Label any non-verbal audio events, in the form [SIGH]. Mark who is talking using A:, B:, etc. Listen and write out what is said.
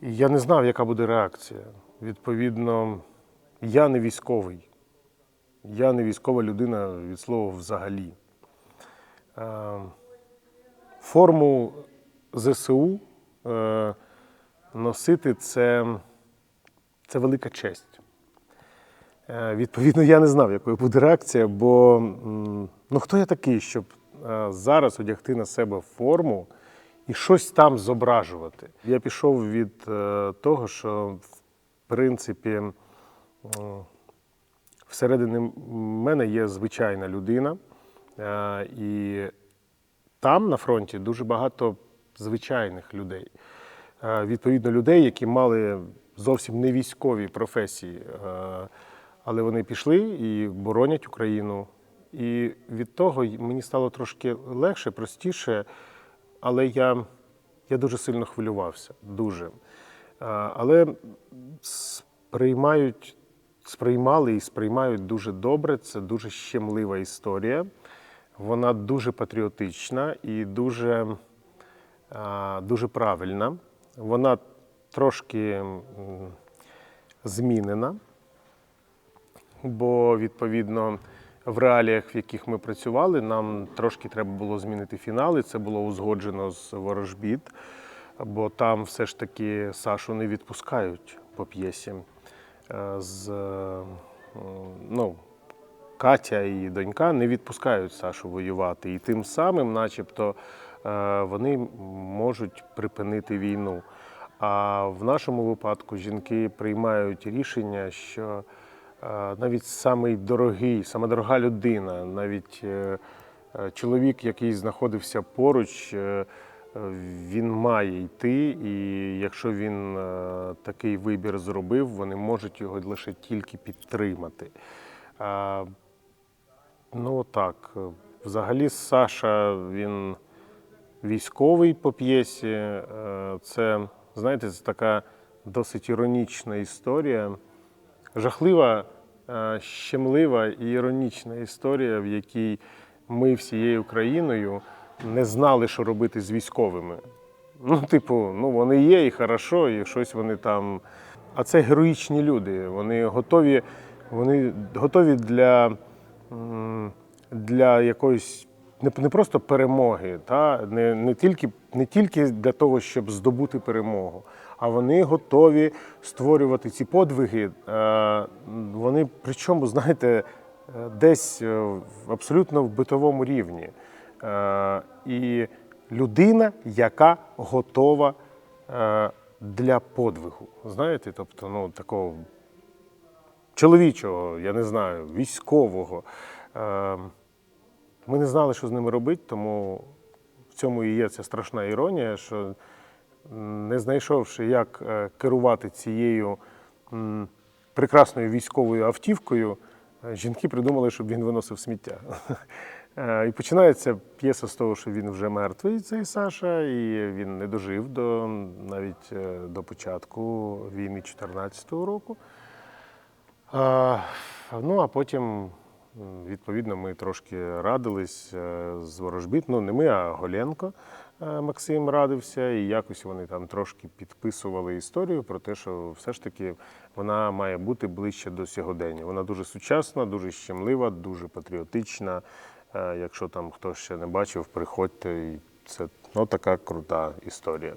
A: Я не знав, яка буде реакція. Відповідно, я не військовий. Я не військова людина від слова взагалі. Е, Форму ЗСУ е, носити це, це велика честь. Е, Відповідно, я не знав, якою буде реакція, бо ну, хто я такий, щоб зараз одягти на себе форму і щось там зображувати. Я пішов від е, того, що в принципі всередині мене є звичайна людина, е, і там на фронті дуже багато звичайних людей. Е, Відповідно, людей, які мали зовсім не військові професії, але вони пішли і боронять Україну. І від того мені стало трошки легше, простіше, але я, я дуже сильно хвилювався. Дуже. Але сприймають, сприймали і сприймають дуже добре. Це дуже щемлива історія. Вона дуже патріотична і дуже, дуже правильна. Вона трошки змінена, бо відповідно в реаліях, в яких ми працювали, нам трошки треба було змінити фінали. Це було узгоджено з ворожбіт, бо там все ж таки Сашу не відпускають по п'єсі. Е, З, е, ну, Катя і донька не відпускають Сашу воювати. І тим самим, начебто, е, вони можуть припинити війну. А в нашому випадку жінки приймають рішення, що навіть самий дорогий, сама дорога людина, навіть е, е, чоловік, який знаходився поруч, е, е, він має йти, і якщо він е, такий вибір зробив, вони можуть його лише тільки підтримати. Ну так. Взагалі, Саша він військовий по п'єсі. Е, Це, знаєте, це така досить іронічна історія. Жахлива, е, щемлива і іронічна історія, в якій ми всією країною не знали, що робити з військовими. Ну, типу, ну вони є і хорошо, і щось вони там. А це героїчні люди. Вони готові, вони готові для, для якоїсь не, не просто перемоги, та? Не, не, тільки, не тільки для того, щоб здобути перемогу, а вони готові створювати ці подвиги. Е, Вони, причому, знаєте, е, десь е, абсолютно в битовому рівні. І людина, яка готова для подвигу. Знаєте, тобто, ну, такого чоловічого, я не знаю, військового. Ми не знали, що з ними робити, тому в цьому і є ця страшна іронія, що не знайшовши, як е, керувати цією прекрасною військовою автівкою, е, жінки придумали, щоб він виносив сміття. [LAUGHS] Е, І починається п'єса з того, що він вже мертвий, цей Саша, і він не дожив до навіть до початку війни 2014 року. Ну, а потім, відповідно, ми трошки радились е, з ворожбіт. Ну, не ми, а Голенко е, Максим радився, і якось вони там трошки підписували історію про те, що все ж таки вона має бути ближче до сьогодення. Вона дуже сучасна, дуже щемлива, дуже патріотична. Е, Якщо там хтось ще не бачив, приходьте. І це ну, така крута історія.